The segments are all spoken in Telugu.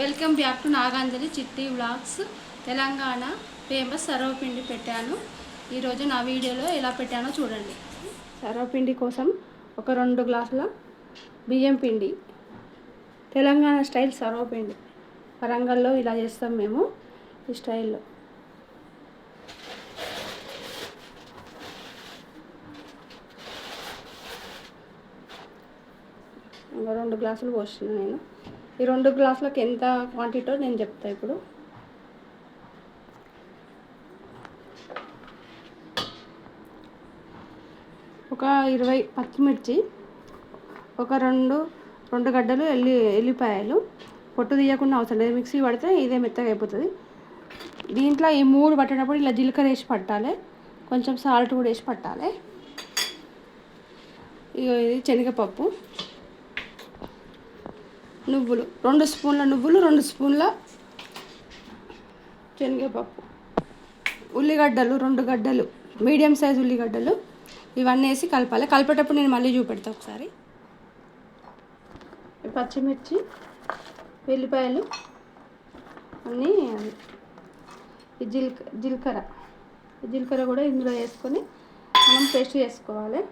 వెల్కమ్ బ్యాక్ టు నాగాంజలి చిట్టి వ్లాగ్స్. తెలంగాణ ఫేమస్ సర్వపిండి పెట్టాను. ఈరోజు నా వీడియోలో ఎలా పెట్టానో చూడండి. సర్వపిండి కోసం ఒక రెండు గ్లాసుల బియ్యం పిండి. తెలంగాణ స్టైల్ సర్వపిండి. వరంగల్లో ఇలా చేస్తాం మేము ఈ స్టైల్లో. రెండు గ్లాసులు పోసిన నేను. ఈ రెండు గ్లాసులకు ఎంత క్వాంటిటీ నేను చెప్తా ఇప్పుడు? ఒక ఇరవై పచ్చిమిర్చి ఒక రెండు రెండు గడ్డలు ఎల్లి ఎల్లిపాయలు. పొట్టు తీయకుండా అవసరం లేదు. మిక్సీ పడితే ఇదే మెత్తగా అయిపోతుంది. దీంట్లో ఈ మూడు పట్టేటప్పుడు ఇలా జీలకర్ర వేసి పట్టాలి. కొంచెం సాల్ట్ కూడా వేసి పట్టాలి. ఇది శనగపప్పు. నువ్వులు. రెండు స్పూన్ల నువ్వులు రెండు స్పూన్ల శనగపప్పు. ఉల్లిగడ్డలు రెండు గడ్డలు. మీడియం సైజ్ ఉల్లిగడ్డలు. ఇవన్నీ వేసి కలపాలి. కలిపేటప్పుడు నేను మళ్ళీ చూపెడతా ఒకసారి. పచ్చిమిర్చి వెల్లిపాయలు అన్నీ ఈ జీలక జీలకర్ర. ఈ జీలకర్ర కూడా ఇందులో వేసుకొని మనం పేస్ట్ చేసుకోవాలి.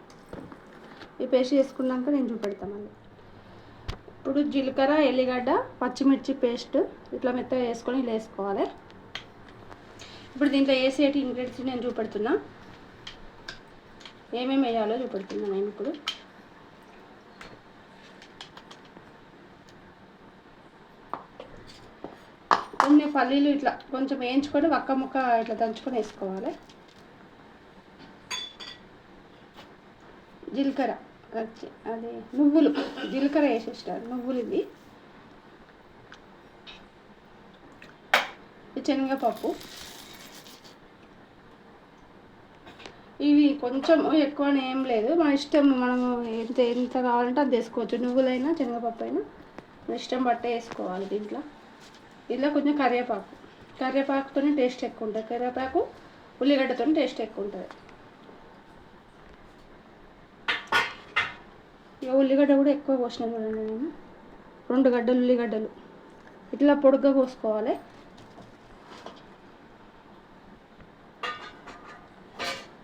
ఈ పేస్ట్ చేసుకున్నాక నేను చూపెడతా మళ్ళీ. ఇప్పుడు జీలకర్ర ఎల్లిగడ్డ పచ్చిమిర్చి పేస్ట్ ఇట్లా మెత్తగా వేసుకొని ఇలా వేసుకోవాలి. ఇప్పుడు దీంట్లో వేసేటి ఇంగ్రీడియంట్స్ నేను చూపెడుతున్నా. ఏమేమి వేయాలో చూపెడుతున్నా నేను ఇప్పుడు. కొన్ని పల్లీలు ఇట్లా కొంచెం వేయించుకొని ఒక్క ముక్క ఇట్లా దంచుకొని వేసుకోవాలి. జీలకర్ర. అది నువ్వులు జీలకర్ర వేసేస్తారు నువ్వులు ఇది ఇది శనగపప్పు. ఇవి కొంచెం ఎక్కువ ఏం లేదు. మన ఇష్టం మనము ఎంత ఎంత కావాలంటే అది వేసుకోవచ్చు నువ్వులైనా శనగపప్పు అయినా మన ఇష్టం బట్టే వేసుకోవాలి దీంట్లో. ఇలా కొంచెం కరివేపాకు. కరివేపాకుతోనే టేస్ట్ ఎక్కువ ఉంటుంది. కరివేపాకు ఉల్లిగడ్డతో టేస్ట్ ఎక్కువ ఉంటుంది. ఇక ఉల్లిగడ్డ కూడా ఎక్కువ పోసిన చూడండి నేను రెండు గడ్డలు ఉల్లిగడ్డలు. ఇట్లా పొడుగ్గా కోసుకోవాలి.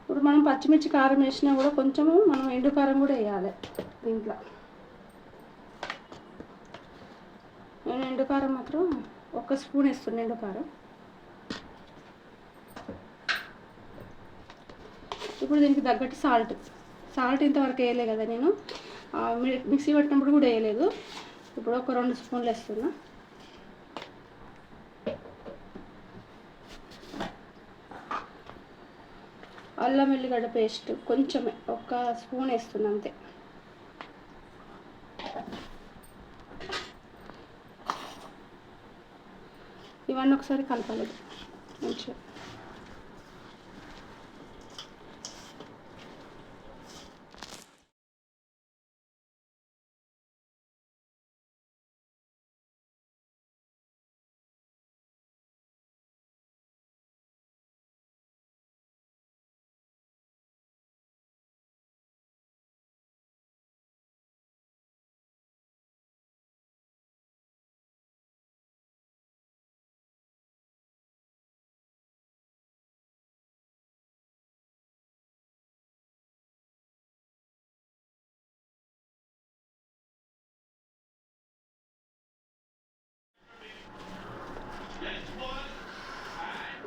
ఇప్పుడు మనం పచ్చిమిర్చి కారం వేసినా కూడా కొంచెము మనం ఎండు కారం కూడా వేయాలి దీంట్లో. నేను ఎండు కారం మాత్రం ఒక స్పూన్ వేస్తున్నాను ఎండు కారం. ఇప్పుడు దీనికి తగ్గట్టు సాల్ట్. సాల్ట్ ఇంతవరకు వేయలే కదా నేను. మిక్సీ పట్టినప్పుడు కూడా వేయలేదు. ఇప్పుడు ఒక రెండు స్పూన్లు వేస్తున్నా. అల్లం వెల్లిగడ్డ పేస్ట్ కొంచెమే ఒక స్పూన్ వేస్తున్నా అంతే. ఇవన్నీ ఒకసారి కలపాలి. మంచిగా.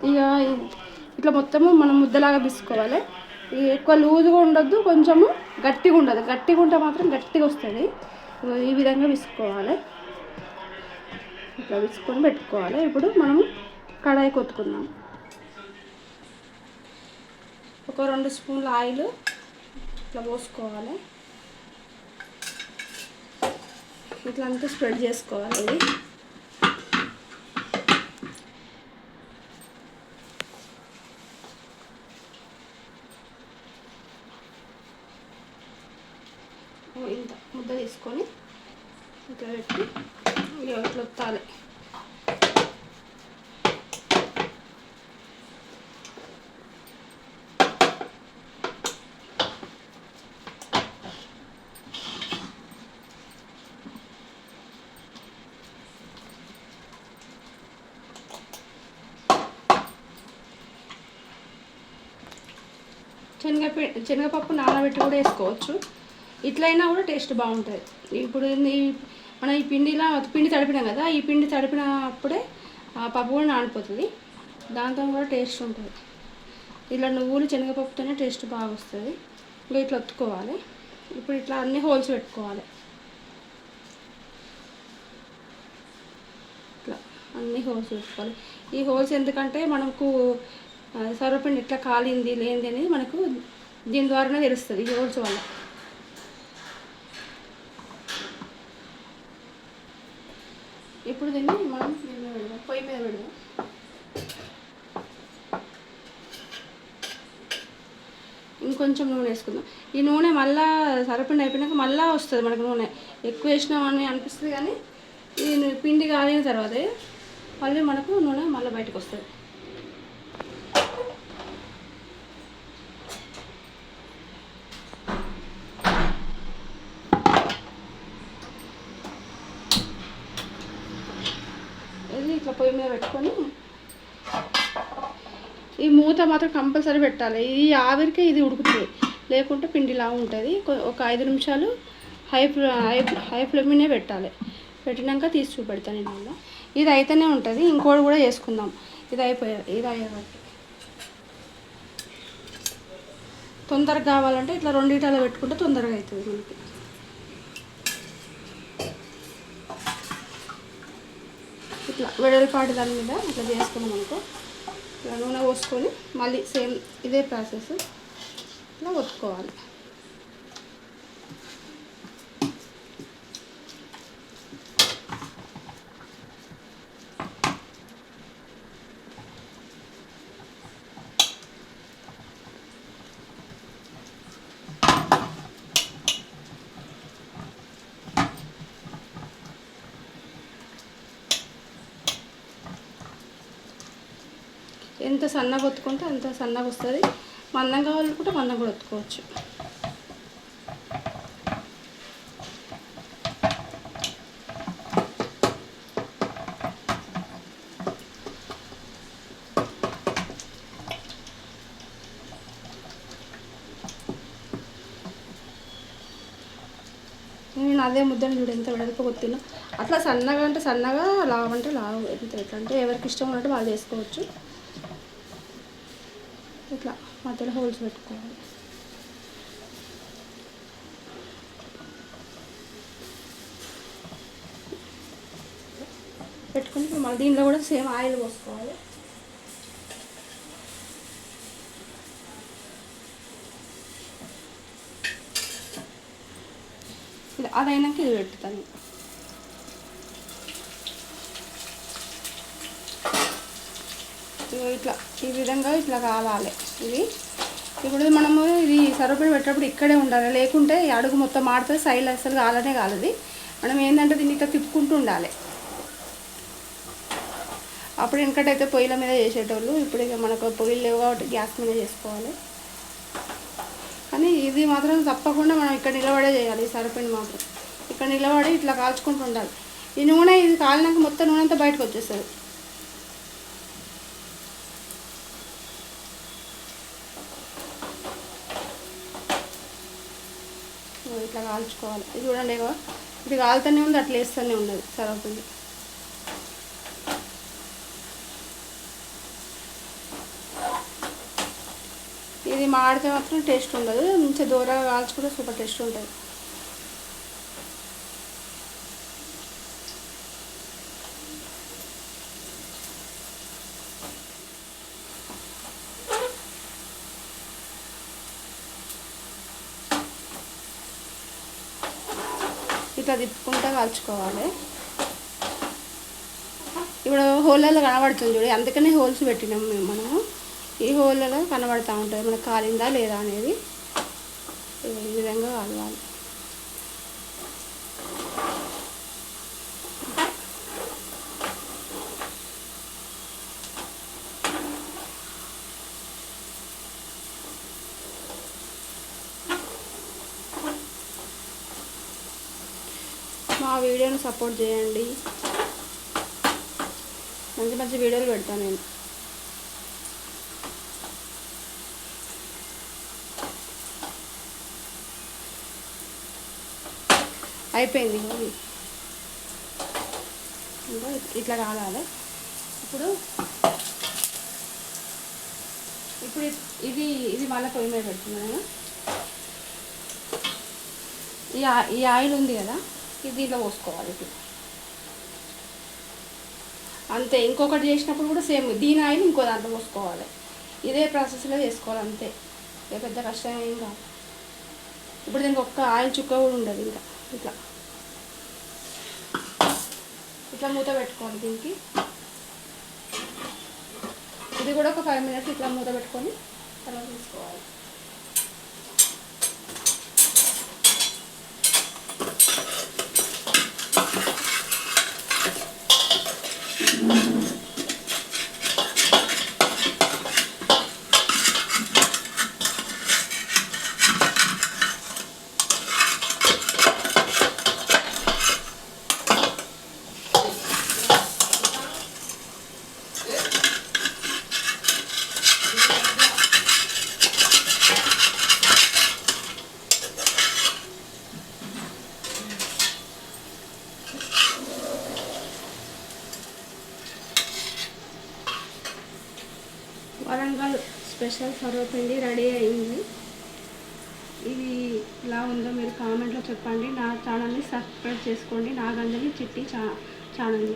ఇక ఇట్లా మొత్తము మనం ముద్దలాగా పిసుకోవాలి ఎక్కువ లూజ్గా ఉండొద్దు కొంచెము గట్టిగా ఉండదు. గట్టిగా ఉంటే మాత్రం గట్టిగా వస్తుంది. ఈ విధంగా విసుకోవాలి. ఇట్లా విసుకొని పెట్టుకోవాలి. ఇప్పుడు మనము కడాయి కొత్తుకుందాం ఒక రెండు స్పూన్ల ఆయిల్ ఇట్లా పోసుకోవాలి. ఇట్లా అంతా స్ప్రెడ్ చేసుకోవాలి. ఇది తీసుకొని ఇట్లా పెట్టి ఇట్లా వత్తాలి. శనగపి శనగపప్పు నానబెట్టి కూడా వేసుకోవచ్చు. ఇట్లయినా కూడా టేస్ట్ బాగుంటుంది. ఇప్పుడు ఈ మనం ఈ పిండిలా పిండి తడిపినాం కదా ఈ పిండి తడిపినప్పుడే ఆ పప్పు కూడా నానిపోతుంది. దాంతో కూడా టేస్ట్ ఉంటుంది. ఇట్లా నువ్వులు శనగపప్పుతోనే టేస్ట్ బాగా వస్తుంది. ఇంకా ఇట్లా ఒత్తుకోవాలి. ఇప్పుడు ఇట్లా అన్ని హోల్స్ పెట్టుకోవాలి. ఇట్లా అన్ని హోల్స్ పెట్టుకోవాలి. ఈ హోల్స్ ఎందుకంటే మనకు సర్వపిండి ఎట్లా కాలింది లేనిది అనేది మనకు దీని ద్వారానే తెలుస్తుంది ఈ హోల్స్ వల్ల ఇప్పుడు దీన్ని మనం దీని మీద పెడదాం పొయ్యి మీద పెడదాం ఇంకొంచెం నూనె వేసుకుందాం. ఈ నూనె మళ్ళా సరపిండి అయిపోయినాక మళ్ళీ వస్తుంది మనకు నూనె. ఎక్కువ వేసినామని అనిపిస్తుంది కానీ ఈ పిండి కాలిన తర్వాత మళ్ళీ మనకు నూనె మళ్ళీ బయటకు వస్తుంది. ఇది ఇట్లా పొయ్యి మీద పెట్టుకొని ఈ మూత మాత్రం కంపల్సరీ పెట్టాలి. ఈ ఆవిరికే ఇది ఉడుకుతుంది. లేకుంటే పిండిలా ఉంటుంది. ఒక ఐదు నిమిషాలు హై హై హై ఫ్లేమ్ మీదే పెట్టాలి. పెట్టినాక తీసి చూపెడతాను నేను మళ్ళీ. ఇది అయితేనే ఉంటుంది. ఇంకోటి కూడా చేసుకుందాం. ఇది అయిపోయా ఇది అయ్యేవరకు తొందరగా కావాలంటే ఇట్లా రెండిటాలు పెట్టుకుంటే తొందరగా అవుతుంది మనకి. ఇట్లా వెడల్పాటి దాని మీద ఇట్లా చేసుకున్నాం అనుకో. ఇట్లా నూనె పోసుకొని మళ్ళీ సేమ్ ఇదే ప్రాసెస్. ఇట్లా ఒత్తుకోవాలి ఎంత సన్నగా ఒత్తుకుంటే అంత సన్నగా వస్తుంది. మందం కావాలనుకుంటే మందం కూడా ఒత్తుకోవచ్చు. నేను అదే ముద్దని చూడు ఎంత వెడల్పు కొత్తినా అట్లా సన్నగా అంటే సన్నగా లావు అంటే లావు. ఎంత ఎట్లా అంటే ఎవరికి ఇష్టం ఉన్నట్టు వాళ్ళు చేసుకోవచ్చు. ఇట్లా. మధ్యలో హోల్స్ పెట్టుకోవాలి. పెట్టుకుని ఇప్పుడు మళ్ళీ దీంట్లో కూడా సేమ్ ఆయిల్ పోసుకోవాలి. ఇది అదైనాక ఇది పెట్టుతాను. ఇట్లా ఈ విధంగా ఇట్లా కావాలి. ఇది ఇప్పుడు మనము ఇది సర్వపడి పెట్టేటప్పుడు ఇక్కడే ఉండాలి. లేకుంటే ఈ అడుగు మొత్తం ఆడితే సైడ్ అసలు కాలనే కాలది మనం ఏంటంటే దీన్ని ఇట్లా తిప్పుకుంటూ ఉండాలి. అప్పుడు వెనకటైతే పొయ్యిల మీద చేసేటోళ్ళు ఇప్పుడు ఇక మనకు పొయ్యిలు లేవు కాబట్టి గ్యాస్ మీద చేసుకోవాలి. కానీ ఇది మాత్రం తప్పకుండా మనం ఇక్కడ నిలబడే చేయాలి ఈ సరిపిండి మాత్రం. ఇక్కడ నిలబడి ఇట్లా కాల్చుకుంటూ ఉండాలి. ఈ నూనె ఇది కాలినాక మొత్తం నూనె అంతా బయటకు వచ్చేస్తుంది. ఇట్లా కాల్చుకోవాలి. ఇది చూడండి ఇగో ఇది కాలుతూనే ఉంది అట్లా వేస్తూనే ఉన్నది సర్వపిండి ఇది మాడితే మాత్రం టేస్ట్ ఉండదు మంచిగా దూరంగా కాల్చుకుంటే సూపర్ టేస్ట్ ఉంటుంది. ఇట్లా తిప్పుకుంటూ కాల్చుకోవాలి. ఇప్పుడు హోళ్ళలో కనబడుతుంది చూడు అందుకనే హోల్స్ పెట్టినాం మేము మనము. ఈ హోళ్ళలో కనబడుతూ ఉంటుంది మనకు కాలిందా లేదా అనేది. ఈ విధంగా కాలవాలి. మా వీడియోని సపోర్ట్ చేయండి. మంచి మంచి వీడియోలు పెడతాను నేను. అయిపోయింది అది ఇంకా ఇట్లా కాలాలి ఇప్పుడు ఇప్పుడు ఇది ఇది మళ్ళీ పొయ్యి మీద పెడుతున్నాను ఈ ఆయిల్ ఉంది కదా? దీంట్లో పోసుకోవాలి ఇప్పుడు అంతే ఇంకొకటి చేసినప్పుడు కూడా సేమ్ దీని ఆయిల్ ఇంకో దాంట్లో పోసుకోవాలి ఇదే ప్రాసెస్లో చేసుకోవాలి అంతే. ఏ పెద్ద కష్టం ఏం కాదు. ఇప్పుడు దీనికి ఒక్క ఆయిల్ చుక్క కూడా ఉండదు ఇంకా ఇట్లా. ఇట్లా మూత పెట్టుకోవాలి దీనికి. ఇది కూడా ఒక ఫైవ్ మినిట్స్ ఇట్లా మూత పెట్టుకొని తర్వాత తీసుకోవాలి. స్పెషల్ సర్వపిండి రెడీ అయింది. ఇది ఎలా ఉందో మీరు కామెంట్లో చెప్పండి. నా ఛానల్ని సబ్స్క్రైబ్ చేసుకోండి. నాగంజలి చిట్టి చా ఛానల్ని.